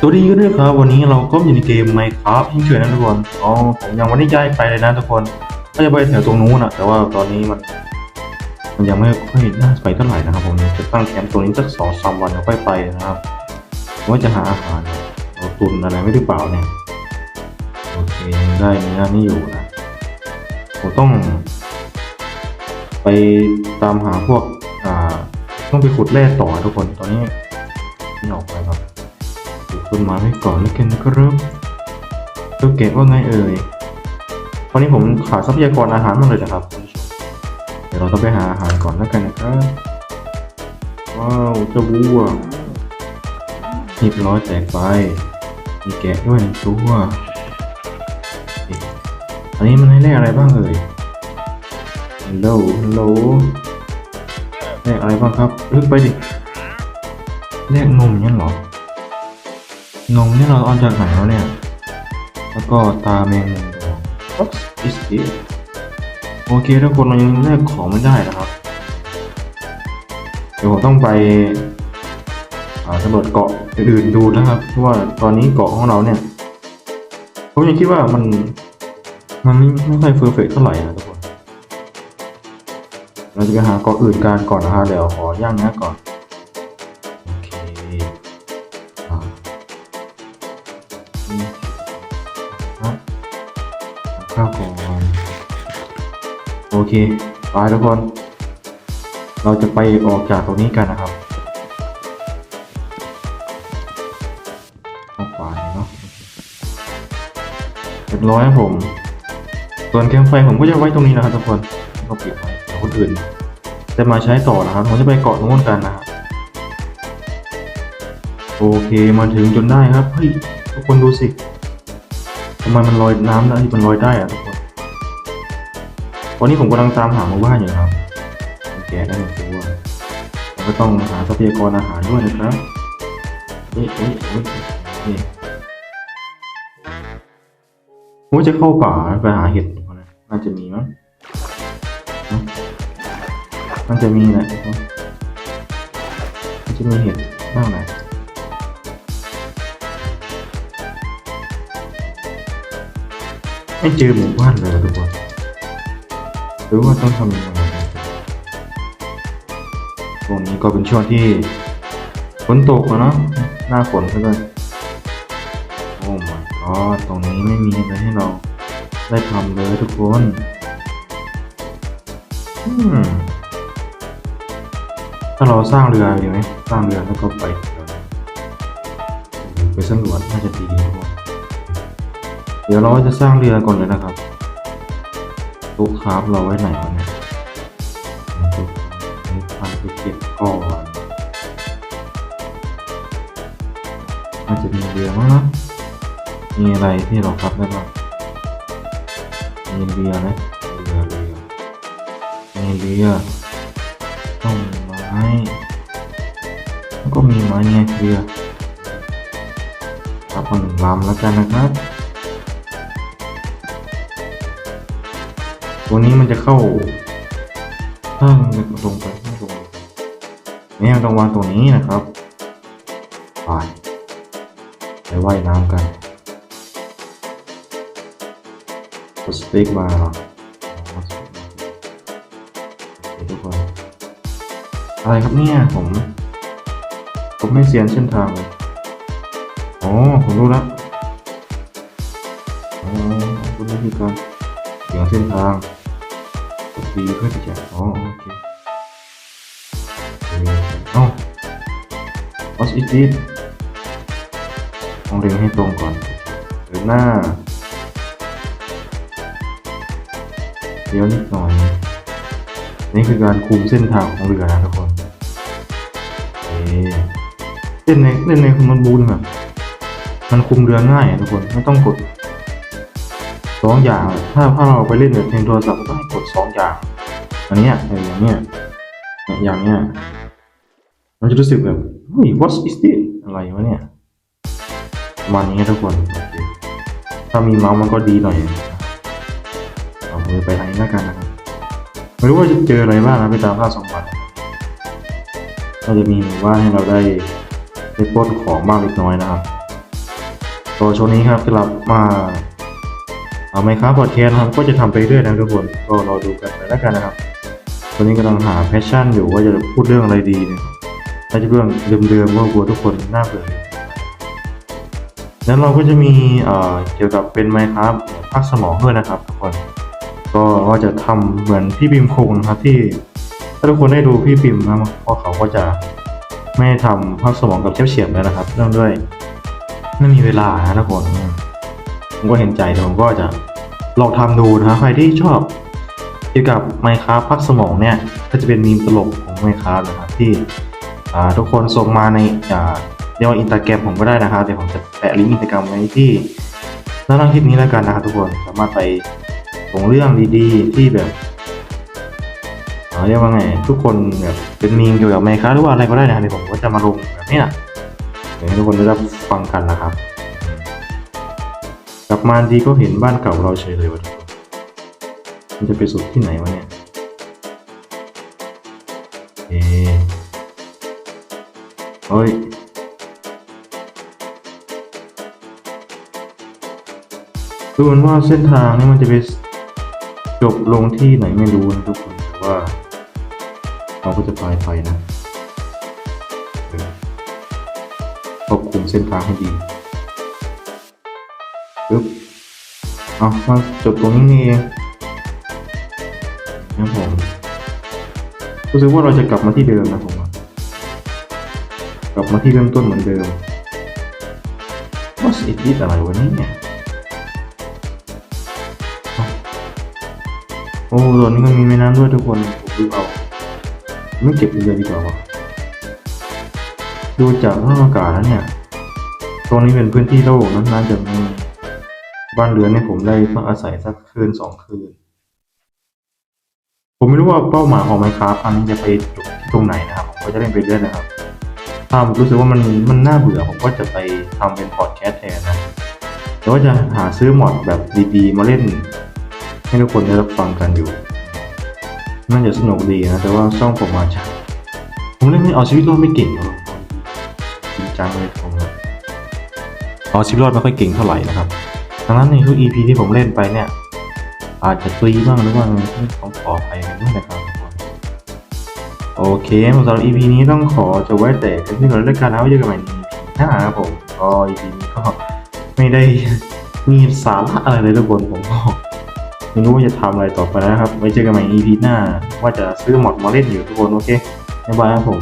สวัสดีกันด้วยครับวันนี้เราก็อยู่ในเกม Minecraft เช่นนะทุกคนอ๋อผมยังวันนี้ย้ายไปเลยนะทุกคนก็จะไปแถวตรงนู้นอะแต่ว่าตอนนี้มัน มันยังไม่ค่อยน่าไปเท่าไหร่นะครับผมจะตั้งแคมป์ตรงนี้สักสองสามวันแล้วค่อยไปนะครับว่าจะหาอาหารเราตุนอะไรไม่หรือเปล่าเนี่ยโอเคยังได้เนื้อนี่อยู่นะผมต้อง ไปตามหาพวกอ่าต้องไปขุดแร่ต่อทุกคนตอนนี้นี่ออกไปครับปลูก ต้นไม้ไว้ก่อนแล้วกันนะครับเจ้าเกะว่าไงเอ่ยตอนนี้ผมขาดทรัพยากรอาหารมากเลยนะครับ เดี๋ยวเราต้องไปหาอาหารก่อนแล้วกันนะครับ ว้าวเจ้าวัวเรียบร้อยแตกไป มีแกะด้วยหนึ่งตัวอันนี้มันให้แร่อะไรบ้างเอ่ยฮัลโหลฮัลโหลแลกอะไรบ้างครับลึกไปดิแลกนมเนี่ยเหรอ นมเนี่เราเอาจากไหนวะเนี่ย แล้วก็ตาแมงมุม What is this โอเคทุกคนเรายังแลกของไม่ได้นะครับ เดี๋ยวผมต้องไปสำรวจเกาะอื่นดูนะครับเพราะว่าตอนนี้เกาะของเราเนี่ยผมยังคิดว่ามันมันไม่ไม่ค่อยเฟอร์เฟกเท่าไหร่นะทุกคน เราจะไปหาเกาะอื่นกันก่อนนะฮะเดี๋ยวขอย่างนี้ก่อน โอเค ข้าวก่อนโอเคไปทุกคน เราจะไปออกจากตรงนี้กันนะครับข้างขวาเนี่ยเนาะเรียบร้อยครับผม ส่วนแคมป์ไฟผมก็จะไว้ตรงนี้นะครับทุกคนก็ปิดไว้เดี๋ยวคนอื่นจะมาใช้ต่อนะครับผมจะไปเกาะนู้นกันนะครับโอเคมาถึงจนได้ครับเฮ้ยทุกคนดูสิำไมมันลอยน้ำได้มันลอยได้อะทุกคนตอนนี้ผมกำลังตามหาหมู่บ้านอยู่ครับแกได้หนึ่งตัวแล้วก็ต้องหาทรัพยากรอาหารด้วยนะครับเอ๊ะเอ๊ะเอ๊ะเอ๊ะผมจะเข้าป่าไปหาเห็ดนะน่าจะมีมั้งมันจะมีแหละมันจะมีเห็ดบ้างแหละ ไม่เจอหมู่บ้านเลยทุกคนหรือว่าต้องทำยังไงตรงนี้ก็เป็นช่วงที่ฝนตกอะเนาะหน้าฝนซะด้วยโอ้ my god ตรงนี้ไม่มีอะไรให้เราได้ทำเลยทุกคนถ้าเราสร้างเรืออยู่ไหมสร้างเรือแล้วก็ไปไปสำรวจน่าจะดีทุกคน เดี๋ยวเราจะสร้างเรือก่อนเลยนะครับตู้คราฟเราไว้ไหนวะเนี่ยตู้นี้ทำไปเก็บก่อนน่าจะมีเรือมั้งนะมีอะไรที่เราครับได้บ้างมีเรือไหมเรือเรือมีเรือต้นไม้แล้วก็มีไม้เนี่ยเรือรับมาหนึ่งลำแล้วกันนะครับ ตัวนี้มันจะเข้าถ้ามันลงไปไม่ลงนี่มันต้องวางตัวนี้นะครับไปไปว่ายน้ำกันกดสเต็กบาทุกคนอะไรครับเนี่ยผม ผมไม่เซียนเส้นทางเลยอ๋อผมรู้แล้วอ๋อคุณวิธีการเขียนเส้นทาง กดดีเพื่อที่จะอ๋อโอเคโอเคเอ้า What is this ต้องเรียงให้ตรงก่อนเดินหน้าเดี๋ยวนิดหน่อย นี่คือการคุมเส้นทางของเรือนะทุกคนเอ๊เล่นในเล่นในคุมมันบูนแบบ มันคุมเรือง่ายอะทุกคน ไม่ต้องกด สองอย่าง ถ้าถ้าเราไปเล่นแบบในโทรศัพท์ก็ต้องให้กดสองอย่าง อันเนี้ยอย่างเนี้ยอย่างเนี้ยมันจะรู้สึกแบบเฮ้ย what is this อะไรวะเนี่ยประมาณนี้ทุกคน ถ้ามีเมาส์มันก็ดีหน่อยเอามือไปทางนี้แล้วกันนะครับไม่รู้ว่าจะเจออะไรบ้างนะไปตามล่าสมบัติก็จะมีว่าให้เราได้ได้ปล้นของบ้างเล็กน้อยนะครับก็ช่วงนี้ครับจะรับมา เอาไหมครับพอดแคสต์นะครับก็จะทำไปเรื่อยนะทุกคนก็รอดูกันไปแล้วกันนะครับ ตอนนี้กำลังหาแพชชั่นอยู่ว่าจะพูดเรื่องอะไรดีเนี่ยถ้าจะเรื่องเดิมๆก็กลัวทุกคนน่าเบื่อแล้วเราก็จะมีเกี่ยวกับเป็นไมครับพักสมองด้วยนะครับทุกคนก็ว่าจะทำเหมือนพี่บิมคงนะครับที่ ถ้าทุกคนได้ดูพี่บิมนะเพราะเขาก็จะไม่ทำภาคสมองกับเชฟเฉียบแล้วนะครับเนื่องด้วยไม่มีเวลานะทุกคน ผมก็เห็นใจแต่ผมก็จะลองทำดูนะครับใครที่ชอบเกี่ยวกับไมค์ครับพักสมองเนี่ยก็จะเป็นมีมตลกของไมค์ครับนะครับที่ทุกคนส่งมาในเรียกว่าอินสตาแกรมผมก็ได้นะครับเดี๋ยวผมจะแปะลิงก์อินสตาแกรมไว้ที่ด้านล่างคลิปนี้แล้วกันนะครับทุกคนสามารถไปส่งเรื่องดีๆ ที่แบบเรียกว่าไง ทุกคนแบบเป็นมีมเกี่ยวกับไมค์ครับหรือว่าอะไรก็ได้นะครับเดี๋ยวผมก็จะมาลงแบบนี้นะเดี๋ยวให้ทุกคนได้รับฟังกันนะครับ กลับมาดีก็เห็นบ้านเก่าเราเฉยเลยวะทุกคนมันจะไปสุดที่ไหนวะเนี่ยเอ๊ะเฮ้ยดูเหมือนว่าเส้นทางนี่มันจะไปจบลงที่ไหนไม่รู้นะทุกคนแต่ว่า เราก็จะปลายไฟนะเออควบคุมเส้นทางให้ดี ปึ๊บเอามาจบตรงนี้นี่เองนะผมรู้สึกว่าเราจะกลับมาที่เดิมนะผมกลับมาที่เริ่มต้นเหมือนเดิมว่าสิทธิ์อะไรวะเนี่ยโอ้ตอนนี้ก็มีแม่น้ำด้วยทุกคนผมดูเอาไม่เก็บเลยดีกว่าวะดูจากสภาพอากาศแล้วเนี่ย ตรงนี้เป็นพื้นที่โล่งนั้นน่าจะมี บ้านเรือนให้ผมได้พักอาศัยสักคืนสองคืน ผมไม่รู้ว่าเป้าหมายของไมค์ครับอันนี้จะไปจบที่ตรงไหนนะครับผมก็จะเล่นไปเรื่อยนะครับ ถ้าผมรู้สึกว่ามันมันน่าเบื่อผมก็จะไปทำเป็นพอดแคสต์แทนนะแต่ว่าจะหาซื้อมอดแบบดีๆ มาเล่น ให้ทุกคนได้รับฟังกันอยู่น่าจะสนุกดีนะแต่ว่าช่องผมอาจจะผมเล่นไม่เอาชีวิตรอดไม่เก่งหรอกจริงจังเลยผมอะเอาชีวิตรอดไม่ค่อยเก่งเท่าไหร่นะครับ ดังนั้นในทุก EP ที่ผมเล่นไปเนี่ย อาจจะตุยบ้างหรือว่าต้องขออภัยกันด้วยนะครับทุกคนโอเคสำหรับ EP นี้ต้องขอจะไว้แต่กันที่ก่อนแล้วกันนะไว้เจอกันใหม่ใน EP หน้าครับผมก็ EP นี้ก็ไม่ได้มีสาระอะไรเลยทุกคนผมก็ไม่รู้ว่าจะทำอะไรต่อไปนะครับไว้เจอกันใหม่ EP หน้า ว่าจะซื้อหมอดมาเล่นอยู่ทุกคนโอเคบ๊ายบายครับผม